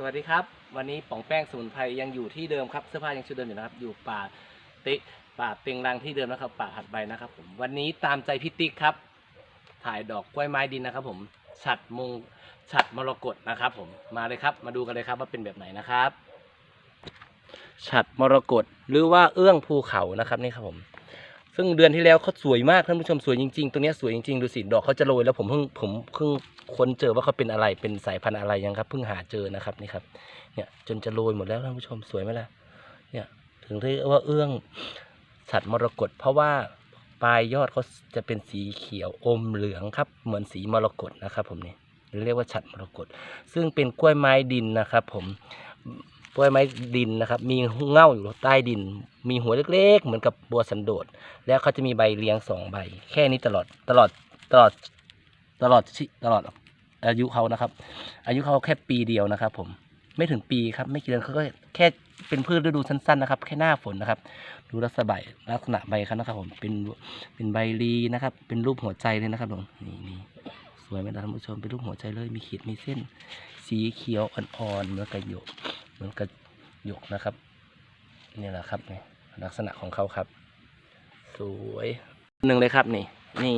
สวัสดีครับ วันนี้ป๋องแป้งสมุนไพรยังอยู่ที่เดิมครับเสื้อผ้ายังชุดเดิมอยู่นะครับ อยู่ป่าติป่าเต็งรังที่เดิมนะครับ ป่าหัดใบนะครับผมวันนี้ตามใจพี่ติ๊กครับ ถ่ายดอกกล้วยไม้ดินนะครับ ผมฉัดมงฉัดมรกตนะครับ ผมมาเลยครับ มาดูกันเลยครับว่าเป็นแบบไหนนะครับฉัดมรกตหรือว่าเอื้องภูเขานะครับนี่ครับผม ซึ่งเดือนที่แล้วเขาสวยมากท่านผู้ชมสวยจริงๆตัวเนี้สวยจริงๆดูสิดอกเขาจะโรยแล้วผมเพิ่งผมเพิ่งค้นเจอว่าเขาเป็นอะไรเป็นสายพันธุ์อะไรยังครับเพิ่งหาเจอนะครับนี่ครับเนี่ยจนจะโรยหมดแล้วท่านผู้ชมสวยไหมล่ะเนี่ยถึงเรียกว่าเอื้องสัตว์มรกตเพราะว่าปลายยอดเขาจะเป็นสีเขียวอมเหลืองครับเหมือนสีมรกตนะครับผมนี่หรือเรียกว่าฉัดมรกตซึ่งเป็นกล้วยไม้ดินนะครับผม กล้วยไม้ดินนะครับ มีเง่าอยู่ใต้ดิน มีหัวเล็กๆ เหมือนกับบัวสันโดษแล้วเขาจะมีใบเลี้ยงสองใบ แค่นี้ตลอดตลอดตลอดตลอดชตลอดอายุเขานะครับ อายุเขาแค่ปีเดียวนะครับ ผมไม่ถึงปีครับ ไม่กี่เดือนเขาก็แค่เป็นพืชฤดูสั้นๆนะครับ แค่หน้าฝนนะครับ ดูลักษณะใบลักษณะใบเขานะครับ ผมเป็นเป็นใบลีนะครับ เป็นรูปหัวใจเลยนะครับผมนี่นี่สวยไหมท่านผู้ชมเป็นรูปหัวใจเลยมีขีดมีเส้น สีเขียวอ่อนๆเมื่อกับหยก เหมือนกับหยกนะครับ นี่แหละครับนี่ลักษณะของเขาครับ สวยหนึ่งเลยครับนี่ นี่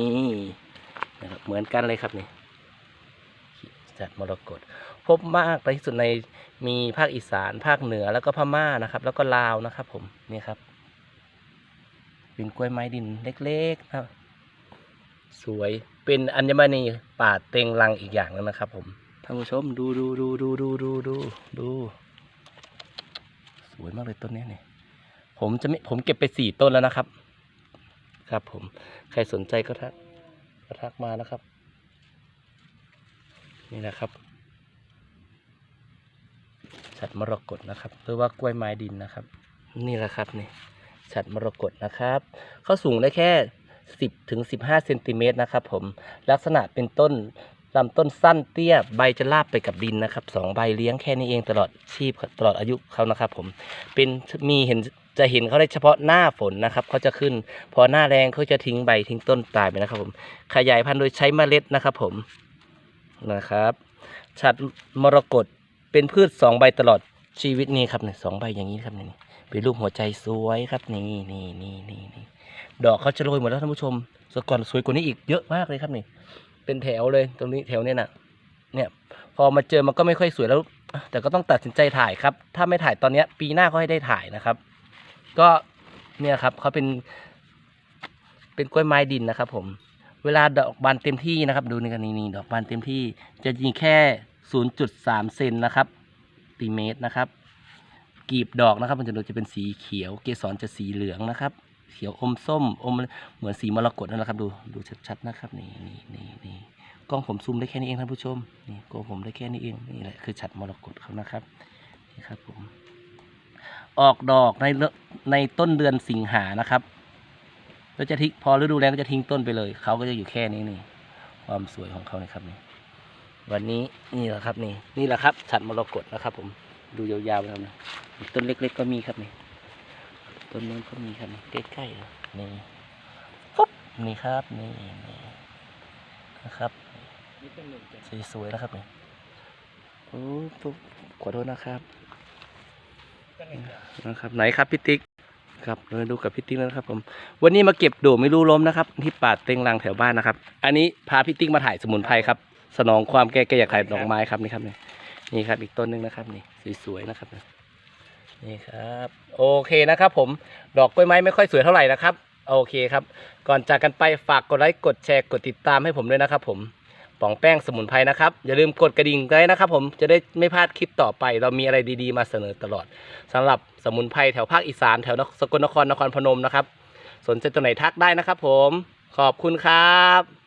นะครับเหมือนกันเลยครับนี่จัดมรกตพบมากที่สุดในมีภาคอีสาน ภาคเหนือแล้วก็พม่านะครับ แล้วก็ลาวนะครับ ผมนี่ครับเป็นกล้วยไม้ดินเล็กๆนะครับ สวยเป็นอัญมณีป่าเต็งรังอีกอย่างนึงนะครับ ผมท่านผู้ชมดูดูดูดูดูดูดูดูสวยมากเลยต้นนี้เนี่ย ผมจะไม่ผมเก็บไปสี่ต้นแล้วนะครับ ครับผมใครสนใจก็ทักก็ทักมานะครับ นี่นะครับฉัดมรกตนะครับหรือว่ากล้วยไม้ดินนะครับ นี่แหละครับนี่ฉัดมรกตนะครับเขาสูงได้แค่สิบถึงสิบห้าเซนติเมตรนะครับผมลักษณะเป็นต้น ลำต้นสั้นเตี้ยใบจะลาบไปกับดินนะครับสองใบเลี้ยงแค่นี้เองตลอดชีพตลอดอายุเขานะครับ ผมเป็นมีเห็นจะเห็นเขาได้เฉพาะหน้าฝนนะครับเขาจะขึ้น พอหน้าแรงเขาจะทิ้งใบทิ้งต้นตายไปนะครับ ผม ขยายพันธุ์โดยใช้เมล็ดนะครับ ผมนะครับฉัดมรกตเป็นพืชสองใบตลอดชีวิตนี่ครับเนี่ยสองใบอย่างนี้ครับนี่เป็นรูปหัวใจสวยครับนี่นี่นี่นี่ดอกเขาจะโรยหมดแล้วท่านผู้ชมสก่อนสวยกว่านี้อีกเยอะมากเลยครับนี่ เป็นแถวเลยตรงนี้แถวเนี้ยนะเนี่ยพอมาเจอมันก็ไม่ค่อยสวยแล้ว แต่ก็ต้องตัดสินใจถ่ายครับ ถ้าไม่ถ่ายตอนเนี้ย ปีหน้าก็ให้ได้ถ่ายนะครับ ก็เนี่ยครับเขาเป็น เป็นกล้วยไม้ดินนะครับ ผม เวลาดอกบานเต็มที่นะครับ ดูนี่กันนี่นี่ดอกบานเต็มที่ จะยิงแค่ 0.3 เซนนะครับตีเมตรนะครับกีบดอกนะครับ มันจะดูจะเป็นสีเขียว เกสรจะสีเหลืองนะครับ เขียวอมส้มอมเหมือนสีมรกตนั่นแหละครับ ดูดูชัดๆนะครับนี่นี่นี่นี่กล้องผมซูมได้แค่นี้เองท่านผู้ชมนี่กล้องผมได้แค่นี้เองนี่แหละคือฉัดมรกตเขานะครับนี่ครับผมออกดอกในในต้นเดือนสิงหานะครับก็จะทิ้งพอฤดูแล้งก็จะทิ้งต้นไปเลยเขาก็จะอยู่แค่นี้นี่ ความสวยของเขานะครับนี่วันนี้นี่แหละครับนี่นี่แหละครับฉัดมรกตนะครับ ผมดูยาวๆนะต้นเล็ก ๆ ก็มีครับนี่ ต้นนู้นก็มีครับนี่ใกล้ๆเลยนี่ปุ๊บนี่ครับนี่นี่นะครับสวยๆนะครับนี่โอ้ปุ๊บขอโทษนะครับนะครับ ไหนครับพี่ติ๊กครับเราดูกับพี่ติ๊กแล้วนะครับผมวันนี้มาเก็บโดดไม่รู้ล้มนะครับ ที่ป่าเต็งรังแถวบ้านนะครับ อันนี้พาพี่ติ๊กมาถ่ายสมุนไพรครับ สนองความแก้แก้อยากขายดอกไม้ครับนี่ครับนี่นี่ครับอีกต้นหนึงนะครับ นี่สวยๆนะครับ นี่ครับโอเคนะครับผมดอกกล้วยไม้ไม่ค่อยสวยเท่าไหร่นะครับ โอเคครับ ก่อนจากกันไปฝากกดไลค์กดแชร์กดติดตามให้ผมด้วยนะครับผมป่องแป้งสมุนไพรนะครับอย่าลืมกดกระดิ่งไว้นะครับ ผมจะได้ไม่พลาดคลิปต่อไป เรามีอะไรดีๆมาเสนอตลอดสำหรับสมุนไพรแถวภาคอีสานแถวสกลนครนครพนมนะครับ สนใจตัวไหนทักได้นะครับ ผมขอบคุณครับ